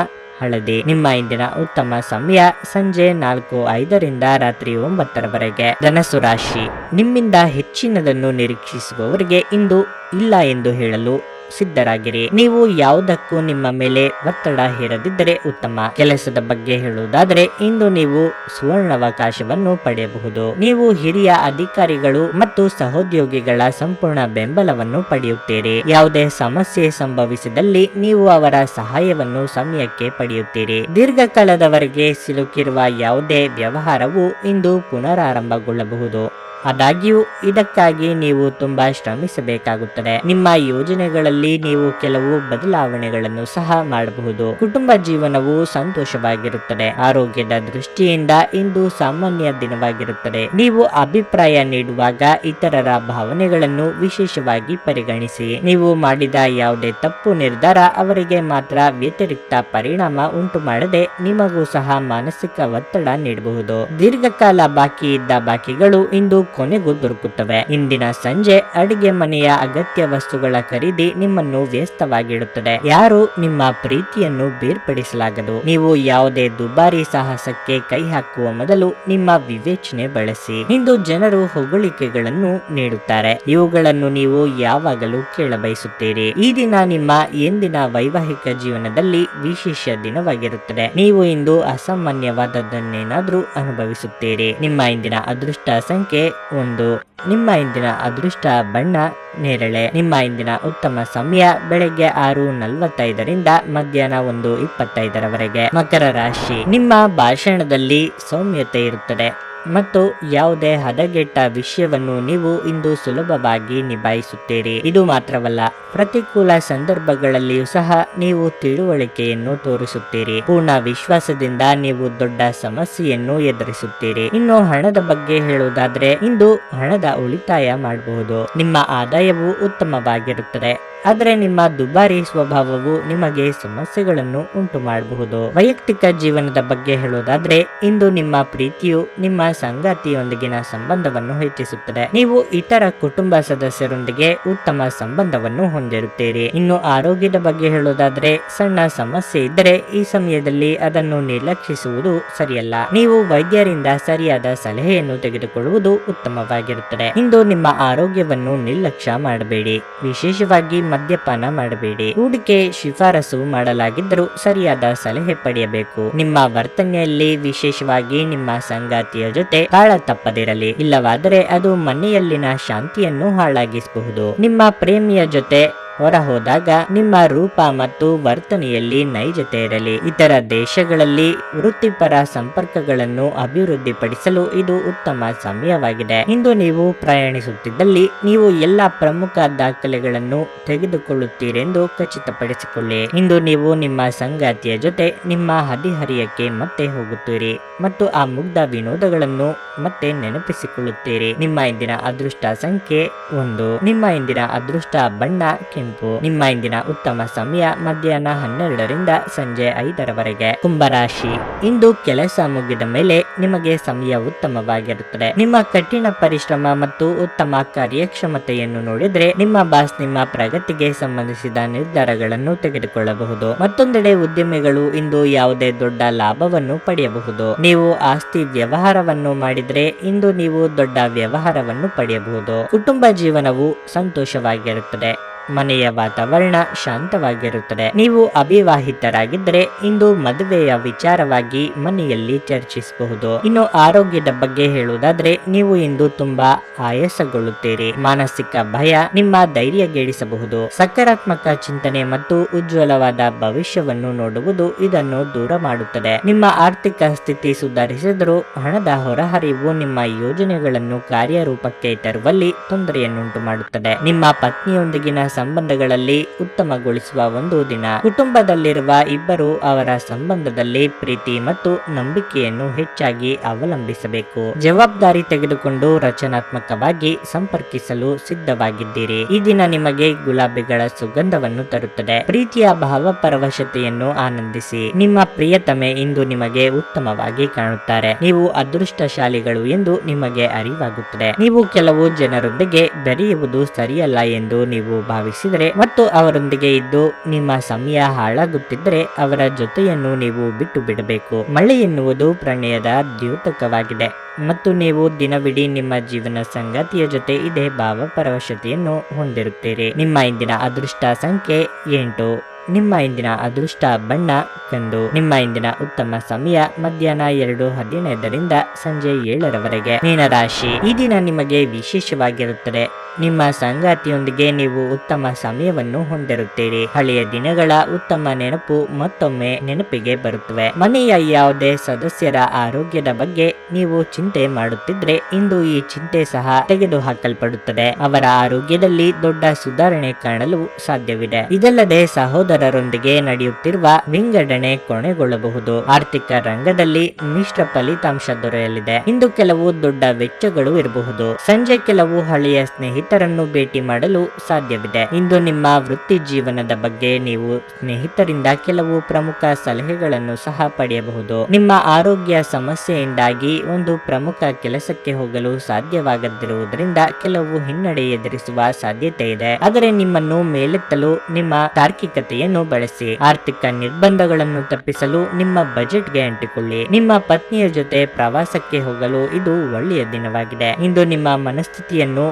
ಹಳದಿ. ನಿಮ್ಮ ಇಂದಿನ ಉತ್ತಮ ಸಮಯ ಸಂಜೆ ನಾಲ್ಕು ಐದರಿಂದ ರಾತ್ರಿ ಒಂಬತ್ತರವರೆಗೆ. ಧನಸು ರಾಶಿ. ನಿಮ್ಮಿಂದ ಹೆಚ್ಚಿನದನ್ನು ನಿರೀಕ್ಷಿಸುವವರಿಗೆ ಇಂದು ಇಲ್ಲ ಎಂದು ಹೇಳಲು ಸಿದ್ಧರಾಗಿರಿ. ನೀವು ಯಾವುದಕ್ಕೂ ನಿಮ್ಮ ಮೇಲೆ ಒತ್ತಡ ಹೇರದಿದ್ದರೆ ಉತ್ತಮ. ಕೆಲಸದ ಬಗ್ಗೆ ಹೇಳುವುದಾದರೆ, ಇಂದು ನೀವು ಸುವರ್ಣಾವಕಾಶವನ್ನು ಪಡೆಯಬಹುದು. ನೀವು ಹಿರಿಯ ಅಧಿಕಾರಿಗಳು ಮತ್ತು ಸಹೋದ್ಯೋಗಿಗಳ ಸಂಪೂರ್ಣ ಬೆಂಬಲವನ್ನು ಪಡೆಯುತ್ತೀರಿ. ಯಾವುದೇ ಸಮಸ್ಯೆ ಸಂಭವಿಸಿದಲ್ಲಿ ನೀವು ಅವರ ಸಹಾಯವನ್ನು ಸಮಯಕ್ಕೆ ಪಡೆಯುತ್ತೀರಿ. ದೀರ್ಘಕಾಲದವರೆಗೆ ಸಿಲುಕಿರುವ ಯಾವುದೇ ವ್ಯವಹಾರವು ಇಂದು ಪುನರಾರಂಭಗೊಳ್ಳಬಹುದು. ಆದಾಗ್ಯೂ, ಇದಕ್ಕಾಗಿ ನೀವು ತುಂಬಾ ಶ್ರಮಿಸಬೇಕಾಗುತ್ತದೆ. ನಿಮ್ಮ ಯೋಜನೆಗಳಲ್ಲಿ ನೀವು ಕೆಲವು ಬದಲಾವಣೆಗಳನ್ನು ಸಹ ಮಾಡಬಹುದು. ಕುಟುಂಬ ಜೀವನವು ಸಂತೋಷವಾಗಿರುತ್ತದೆ. ಆರೋಗ್ಯದ ದೃಷ್ಟಿಯಿಂದ ಇಂದು ಸಾಮಾನ್ಯ ದಿನವಾಗಿರುತ್ತದೆ. ನೀವು ಅಭಿಪ್ರಾಯ ನೀಡುವಾಗ ಇತರರ ಭಾವನೆಗಳನ್ನು ವಿಶೇಷವಾಗಿ ಪರಿಗಣಿಸಿ. ನೀವು ಮಾಡಿದ ಯಾವುದೇ ತಪ್ಪು ನಿರ್ಧಾರ ಅವರಿಗೆ ಮಾತ್ರ ವ್ಯತಿರಿಕ್ತ ಪರಿಣಾಮ ಉಂಟು ಮಾಡದೆ ನಿಮಗೂ ಸಹ ಮಾನಸಿಕ ಒತ್ತಡ ನೀಡಬಹುದು. ದೀರ್ಘಕಾಲ ಬಾಕಿ ಇದ್ದ ಬಾಕಿಗಳು ಇಂದು ಕೊನೆಗೂ ದೊರಕುತ್ತವೆ. ಇಂದಿನ ಸಂಜೆ ಅಡಿಗೆ ಮನೆಯ ಅಗತ್ಯ ವಸ್ತುಗಳ ಖರೀದಿ ನಿಮ್ಮನ್ನು ವ್ಯಸ್ತವಾಗಿಡುತ್ತದೆ. ಯಾರು ನಿಮ್ಮ ಪ್ರೀತಿಯನ್ನು ಬೇರ್ಪಡಿಸಲಾಗದು. ನೀವು ಯಾವುದೇ ದುಬಾರಿ ಸಾಹಸಕ್ಕೆ ಕೈ ಹಾಕುವ ಮೊದಲು ನಿಮ್ಮ ವಿವೇಚನೆ ಬಳಸಿ. ಇಂದು ಜನರು ಹೊಗಳಿಕೆಗಳನ್ನು ನೀಡುತ್ತಾರೆ. ಇವುಗಳನ್ನು ನೀವು ಯಾವಾಗಲೂ ಕೇಳಬಯಸುತ್ತೀರಿ. ಈ ದಿನ ನಿಮ್ಮ ಎಂದಿನ ವೈವಾಹಿಕ ಜೀವನದಲ್ಲಿ ವಿಶೇಷ ದಿನವಾಗಿರುತ್ತದೆ. ನೀವು ಇಂದು ಅಸಾಮಾನ್ಯವಾದದ್ದನ್ನೇನಾದ್ರೂ ಅನುಭವಿಸುತ್ತೀರಿ. ನಿಮ್ಮ ಇಂದಿನ ಅದೃಷ್ಟ ಸಂಖ್ಯೆ ಒಂದು. ನಿಮ್ಮ ಇಂದಿನ ಅದೃಷ್ಟ ಬಣ್ಣ ನೇರಳೆ. ನಿಮ್ಮ ಇಂದಿನ ಉತ್ತಮ ಸಮಯ ಬೆಳಗ್ಗೆ ಆರು ನಲವತ್ತೈದರಿಂದ ಮಧ್ಯಾಹ್ನ ಒಂದು ಇಪ್ಪತ್ತೈದರವರೆಗೆ. ಮಕರ ರಾಶಿ. ನಿಮ್ಮ ಭಾಷಣದಲ್ಲಿ ಸೌಮ್ಯತೆ ಇರುತ್ತದೆ. ಮತ್ತು ಯಾವುದೇ ಹದಗೆಟ್ಟ ವಿಷಯವನ್ನು ನೀವು ಇಂದು ಸುಲಭವಾಗಿ ನಿಭಾಯಿಸುತ್ತೀರಿ. ಇದು ಮಾತ್ರವಲ್ಲ, ಪ್ರತಿಕೂಲ ಸಂದರ್ಭಗಳಲ್ಲಿಯೂ ಸಹ ನೀವು ತಿಳುವಳಿಕೆಯನ್ನು ತೋರಿಸುತ್ತೀರಿ. ಪೂರ್ಣ ವಿಶ್ವಾಸದಿಂದ ನೀವು ದೊಡ್ಡ ಸಮಸ್ಯೆಯನ್ನು ಎದುರಿಸುತ್ತೀರಿ. ಇನ್ನು ಹಣದ ಬಗ್ಗೆ ಹೇಳುವುದಾದ್ರೆ, ಇಂದು ಹಣದ ಉಳಿತಾಯ ಮಾಡಬಹುದು. ನಿಮ್ಮ ಆದಾಯವು ಉತ್ತಮವಾಗಿರುತ್ತದೆ. ಆದರೆ ನಿಮ್ಮ ದುಬಾರಿ ಸ್ವಭಾವವು ನಿಮಗೆ ಸಮಸ್ಯೆಗಳನ್ನು ಉಂಟು ಮಾಡಬಹುದು ವೈಯಕ್ತಿಕ ಜೀವನದ ಬಗ್ಗೆ ಹೇಳುವುದಾದ್ರೆ, ಇಂದು ನಿಮ್ಮ ಪ್ರೀತಿಯು ನಿಮ್ಮ ಸಂಗಾತಿಯೊಂದಿಗಿನ ಸಂಬಂಧವನ್ನು ಹೆಚ್ಚಿಸುತ್ತದೆ. ನೀವು ಇತರ ಕುಟುಂಬ ಸದಸ್ಯರೊಂದಿಗೆ ಉತ್ತಮ ಸಂಬಂಧವನ್ನು ಹೊಂದಿರುತ್ತೀರಿ. ಇನ್ನು ಆರೋಗ್ಯದ ಬಗ್ಗೆ ಹೇಳುವುದಾದ್ರೆ, ಸಣ್ಣ ಸಮಸ್ಯೆ ಇದ್ದರೆ ಈ ಸಮಯದಲ್ಲಿ ಅದನ್ನು ನಿರ್ಲಕ್ಷಿಸುವುದು ಸರಿಯಲ್ಲ. ನೀವು ವೈದ್ಯರಿಂದ ಸರಿಯಾದ ಸಲಹೆಯನ್ನು ತೆಗೆದುಕೊಳ್ಳುವುದು ಉತ್ತಮವಾಗಿರುತ್ತದೆ. ಇಂದು ನಿಮ್ಮ ಆರೋಗ್ಯವನ್ನು ನಿರ್ಲಕ್ಷ್ಯ ಮಾಡಬೇಡಿ. ವಿಶೇಷವಾಗಿ ಮದ್ಯಪಾನ ಮಾಡಬೇಡಿ. ಹೂಡಿಕೆ ಶಿಫಾರಸು ಮಾಡಲಾಗಿದ್ದರೂ ಸರಿಯಾದ ಸಲಹೆ ಪಡೆಯಬೇಕು. ನಿಮ್ಮ ವರ್ತನೆಯಲ್ಲಿ ವಿಶೇಷವಾಗಿ ನಿಮ್ಮ ಸಂಗಾತಿಯ ಜೊತೆ ತಾಳ ತಪ್ಪದಿರಲಿ ಇಲ್ಲವಾದರೆ ಅದು ಮನೆಯಲ್ಲಿನ ಶಾಂತಿಯನ್ನು ಹಾಳಾಗಿಸಬಹುದು. ನಿಮ್ಮ ಪ್ರೇಮಿಯ ಜೊತೆ ಹೊರ ಹೋದಾಗ ನಿಮ್ಮ ರೂಪ ಮತ್ತು ವರ್ತನೆಯಲ್ಲಿ ನೈಜತೆ ಇರಲಿ ಇತರ ದೇಶಗಳಲ್ಲಿ ವೃತ್ತಿಪರ ಸಂಪರ್ಕಗಳನ್ನು ಅಭಿವೃದ್ಧಿಪಡಿಸಲು ಇದು ಉತ್ತಮ ಸಮಯವಾಗಿದೆ. ಇಂದು ನೀವು ಪ್ರಯಾಣಿಸುತ್ತಿದ್ದಲ್ಲಿ ನೀವು ಎಲ್ಲ ಪ್ರಮುಖ ದಾಖಲೆಗಳನ್ನು ತೆಗೆದುಕೊಳ್ಳುತ್ತೀರೆಂದು ಖಚಿತಪಡಿಸಿಕೊಳ್ಳಿ. ಇಂದು ನೀವು ನಿಮ್ಮ ಸಂಗಾತಿಯ ಜೊತೆ ನಿಮ್ಮ ಹದಿಹರಿಯಕ್ಕೆ ಮತ್ತೆ ಹೋಗುತ್ತೀರಿ ಮತ್ತು ಆ ಮುಗ್ಧ ವಿನೋದಗಳನ್ನು ಮತ್ತೆ ನೆನಪಿಸಿಕೊಳ್ಳುತ್ತೀರಿ. ನಿಮ್ಮ ಇಂದಿನ ಅದೃಷ್ಟ ಸಂಖ್ಯೆ ಒಂದು. ನಿಮ್ಮ ಇಂದಿನ ಅದೃಷ್ಟ ಬಣ್ಣ, ಕೆಂಪು. ನಿಮ್ಮ ಇಂದಿನ ಉತ್ತಮ ಸಮಯ ಮಧ್ಯಾಹ್ನ ಹನ್ನೆರಡರಿಂದ ಸಂಜೆ ಐದರವರೆಗೆ. ಕುಂಭರಾಶಿ. ಇಂದು ಕೆಲಸ ಮುಗಿದ ಮೇಲೆ ನಿಮಗೆ ಸಮಯ ಉತ್ತಮವಾಗಿರುತ್ತದೆ. ನಿಮ್ಮ ಕಠಿಣ ಪರಿಶ್ರಮ ಮತ್ತು ಉತ್ತಮ ಕಾರ್ಯಕ್ಷಮತೆಯನ್ನು ನೋಡಿದ್ರೆ ನಿಮ್ಮ ಬಾಸ್ ನಿಮ್ಮ ಪ್ರಗತಿಗೆ ಸಂಬಂಧಿಸಿದ ನಿರ್ಧಾರಗಳನ್ನು ತೆಗೆದುಕೊಳ್ಳಬಹುದು. ಮತ್ತೊಂದೆಡೆ ಉದ್ಯಮಿಗಳು ಇಂದು ಯಾವುದೇ ದೊಡ್ಡ ಲಾಭವನ್ನು ಪಡೆಯಬಹುದು. ನೀವು ಆಸ್ತಿ ವ್ಯವಹಾರವನ್ನು ಮಾಡಿದ್ರೆ ಇಂದು ನೀವು ದೊಡ್ಡ ವ್ಯವಹಾರವನ್ನು ಪಡೆಯಬಹುದು. ಕುಟುಂಬ ಜೀವನವು ಸಂತೋಷವಾಗಿರುತ್ತದೆ. ಮನೆಯ ವಾತಾವರಣ ಶಾಂತವಾಗಿರುತ್ತದೆ. ನೀವು ಅವಿವಾಹಿತರಾಗಿದ್ದರೆ ಇಂದು ಮದುವೆಯ ವಿಚಾರವಾಗಿ ಮನೆಯಲ್ಲಿ ಚರ್ಚಿಸಬಹುದು. ಇನ್ನು ಆರೋಗ್ಯದ ಬಗ್ಗೆ ಹೇಳುವುದಾದ್ರೆ ನೀವು ಇಂದು ತುಂಬಾ ಆಯಾಸಗೊಳ್ಳುತ್ತೀರಿ. ಮಾನಸಿಕ ಭಯ ನಿಮ್ಮ ಧೈರ್ಯಗೇಡಿಸಬಹುದು. ಸಕಾರಾತ್ಮಕ ಚಿಂತನೆ ಮತ್ತು ಉಜ್ವಲವಾದ ಭವಿಷ್ಯವನ್ನು ನೋಡುವುದು ಇದನ್ನು ದೂರ ಮಾಡುತ್ತದೆ. ನಿಮ್ಮ ಆರ್ಥಿಕ ಸ್ಥಿತಿ ಸುಧಾರಿಸಿದರೂ ಹಣದ ಹೊರಹರಿವು ನಿಮ್ಮ ಯೋಜನೆಗಳನ್ನು ಕಾರ್ಯರೂಪಕ್ಕೆ ತರುವಲ್ಲಿ ತೊಂದರೆಯನ್ನುಂಟು ಮಾಡುತ್ತದೆ ನಿಮ್ಮ ಪತ್ನಿಯೊಂದಿಗಿನ ಸಂಬಂಧಗಳಲ್ಲಿ ಉತ್ತಮಗೊಳಿಸುವ ಒಂದು ದಿನ. ಕುಟುಂಬದಲ್ಲಿರುವ ಇಬ್ಬರು ಅವರ ಸಂಬಂಧದಲ್ಲಿ ಪ್ರೀತಿ ಮತ್ತು ನಂಬಿಕೆಯನ್ನು ಹೆಚ್ಚಾಗಿ ಅವಲಂಬಿಸಬೇಕು. ಜವಾಬ್ದಾರಿ ತೆಗೆದುಕೊಂಡು ರಚನಾತ್ಮಕವಾಗಿ ಸಂಪರ್ಕಿಸಲು ಸಿದ್ಧವಾಗಿದ್ದೀರಿ. ಈ ದಿನ ನಿಮಗೆ ಗುಲಾಬಿಗಳ ಸುಗಂಧವನ್ನು ತರುತ್ತದೆ. ಪ್ರೀತಿಯ ಭಾವಪರವಶತೆಯನ್ನು ಆನಂದಿಸಿ. ನಿಮ್ಮ ಪ್ರಿಯತಮೆ ಇಂದು ನಿಮಗೆ ಉತ್ತಮವಾಗಿ ಕಾಣುತ್ತಾರೆ. ನೀವು ಅದೃಷ್ಟಶಾಲಿಗಳು ಎಂದು ನಿಮಗೆ ಅರಿವಾಗುತ್ತದೆ. ನೀವು ಕೆಲವು ಜನರೊಂದಿಗೆ ಬೆರೆಯುವುದು ಸರಿಯಲ್ಲ ಎಂದು ನೀವು ಭಾವಿಸಿದರೆ ಮತ್ತು ಅವರೊಂದಿಗೆ ಇದ್ದು ನಿಮ್ಮ ಸಮಯ ಹಾಳಾಗುತ್ತಿದ್ದರೆ ಅವರ ಜೊತೆಯನ್ನು ನೀವು ಬಿಟ್ಟು ಬಿಡಬೇಕು. ಮಳೆ ಎನ್ನುವುದು ಪ್ರಣಯದ ದ್ಯೋತಕವಾಗಿದೆ. ಮತ್ತು ನೀವು ದಿನವಿಡೀ ನಿಮ್ಮ ಜೀವನ ಸಂಗಾತಿಯ ಜೊತೆ ಇದೇ ಭಾವಪರವಶತೆಯನ್ನು ಹೊಂದಿರುತ್ತೀರಿ. ನಿಮ್ಮ ಇಂದಿನ ಅದೃಷ್ಟ ಸಂಖ್ಯೆ ಎಂಟು. ನಿಮ್ಮ ಇಂದಿನ ಅದೃಷ್ಟ ಬಣ್ಣ ಕಂದು. ನಿಮ್ಮ ಇಂದಿನ ಉತ್ತಮ ಸಮಯ ಮಧ್ಯಾಹ್ನ ಎರಡು ಹದಿನೈದರಿಂದ ಸಂಜೆ ಏಳರವರೆಗೆ. ಮೀನರಾಶಿ. ಈ ದಿನ ನಿಮಗೆ ವಿಶೇಷವಾಗಿರುತ್ತದೆ. ನಿಮ್ಮ ಸಂಗಾತಿಯೊಂದಿಗೆ ನೀವು ಉತ್ತಮ ಸಮಯವನ್ನು ಹೊಂದಿರುತ್ತೀರಿ. ಹಳೆಯ ದಿನಗಳ ಉತ್ತಮ ನೆನಪು ಮತ್ತೊಮ್ಮೆ ನೆನಪಿಗೆ ಬರುತ್ತವೆ. ಮನೆಯ ಯಾವುದೇ ಸದಸ್ಯರ ಆರೋಗ್ಯದ ಬಗ್ಗೆ ನೀವು ಚಿಂತೆ ಮಾಡುತ್ತಿದ್ರೆ ಇಂದು ಈ ಚಿಂತೆ ಸಹ ತೆಗೆದುಹಾಕಲ್ಪಡುತ್ತದೆ. ಅವರ ಆರೋಗ್ಯದಲ್ಲಿ ದೊಡ್ಡ ಸುಧಾರಣೆ ಕಾಣಲು ಸಾಧ್ಯವಿದೆ. ಇದಲ್ಲದೆ ಸಹೋದರರೊಂದಿಗೆ ನಡೆಯುತ್ತಿರುವ ವಿಂಗಡಣೆ ಕೊನೆಗೊಳ್ಳಬಹುದು. ಆರ್ಥಿಕ ರಂಗದಲ್ಲಿ ಮಿಶ್ರ ಫಲಿತಾಂಶ ದೊರೆಯಲಿದೆ. ಇಂದು ಕೆಲವು ದೊಡ್ಡ ವೆಚ್ಚಗಳು ಇರಬಹುದು. ಸಂಜೆ ಕೆಲವು ಹಳೆಯ ಸ್ನೇಹಿತರನ್ನು ಭೇಟಿ ಮಾಡಲು ಸಾಧ್ಯವಿದೆ. ಇಂದು ನಿಮ್ಮ ವೃತ್ತಿ ಜೀವನದ ಬಗ್ಗೆ ನೀವು ಸ್ನೇಹಿತರಿಂದ ಕೆಲವು ಪ್ರಮುಖ ಸಲಹೆಗಳನ್ನು ಸಹ ಪಡೆಯಬಹುದು. ನಿಮ್ಮ ಆರೋಗ್ಯ ಸಮಸ್ಯೆಯಿಂದಾಗಿ ಒಂದು ಪ್ರಮುಖ ಕೆಲಸಕ್ಕೆ ಹೋಗಲು ಸಾಧ್ಯವಾಗದಿರುವುದರಿಂದ ಕೆಲವು ಹಿನ್ನಡೆ ಎದುರಿಸುವ ಸಾಧ್ಯತೆ ಇದೆ. ಆದರೆ ನಿಮ್ಮನ್ನು ಮೇಲೆತ್ತಲು ನಿಮ್ಮ ತಾರ್ಕಿಕತೆಯನ್ನು ಬಳಸಿ. ಆರ್ಥಿಕ ನಿರ್ಬಂಧಗಳನ್ನು ತಪ್ಪಿಸಲು ನಿಮ್ಮ ಬಜೆಟ್ಗೆ ಅಂಟಿಕೊಳ್ಳಿ. ನಿಮ್ಮ ಪತ್ನಿಯ ಜೊತೆ ಪ್ರವಾಸಕ್ಕೆ ಹೋಗಲು ಇದು ಒಳ್ಳೆಯ ದಿನವಾಗಿದೆ. ಇಂದು ನಿಮ್ಮ ಮನಸ್ಥಿತಿಯನ್ನು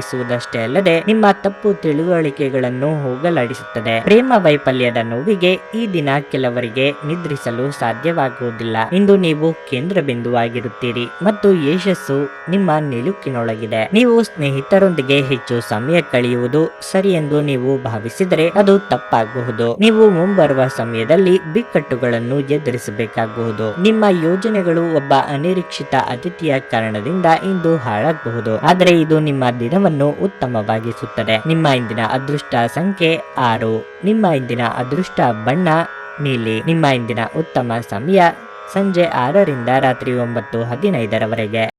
ಬದಲಾಯಿಸುವುದಷ್ಟೇ ಅಲ್ಲದೆ ನಿಮ್ಮ ತಪ್ಪು ತಿಳುವಳಿಕೆಗಳನ್ನು ಹೋಗಲಾಡಿಸುತ್ತದೆ. ಪ್ರೇಮ ವೈಫಲ್ಯದ ನೋವಿಗೆ ಈ ದಿನ ಕೆಲವರಿಗೆ ನಿದ್ರಿಸಲು ಸಾಧ್ಯವಾಗುವುದಿಲ್ಲ. ಇಂದು ನೀವು ಕೇಂದ್ರ ಬಿಂದುವಾಗಿರುತ್ತೀರಿ ಮತ್ತು ಯಶಸ್ಸು ನಿಮ್ಮ ನಿಲುಕಿನೊಳಗಿದೆ. ನೀವು ಸ್ನೇಹಿತರೊಂದಿಗೆ ಹೆಚ್ಚು ಸಮಯ ಕಳೆಯುವುದು ಸರಿ ಎಂದು ನೀವು ಭಾವಿಸಿದರೆ ಅದು ತಪ್ಪಾಗಬಹುದು. ನೀವು ಮುಂಬರುವ ಸಮಯದಲ್ಲಿ ಬಿಕ್ಕಟ್ಟುಗಳನ್ನು ಎದುರಿಸಬೇಕಾಗಬಹುದು. ನಿಮ್ಮ ಯೋಜನೆಗಳು ಒಬ್ಬ ಅನಿರೀಕ್ಷಿತ ಅತಿಥಿಯ ಕಾರಣದಿಂದ ಇಂದು ಹಾಳಾಗಬಹುದು. ಆದರೆ ಇದು ನಿಮ್ಮ ದಿನವನ್ನು ಉತ್ತಮವಾಗಿಸುತ್ತದೆ. ನಿಮ್ಮ ಇಂದಿನ ಅದೃಷ್ಟ ಸಂಖ್ಯೆ ಆರು. ನಿಮ್ಮ ಇಂದಿನ ಅದೃಷ್ಟ ಬಣ್ಣ ನೀಲಿ. ನಿಮ್ಮ ಇಂದಿನ ಉತ್ತಮ ಸಮಯ ಸಂಜೆ ಆರರಿಂದ ರಾತ್ರಿ ಒಂಬತ್ತು ಹದಿನೈದರವರೆಗೆ.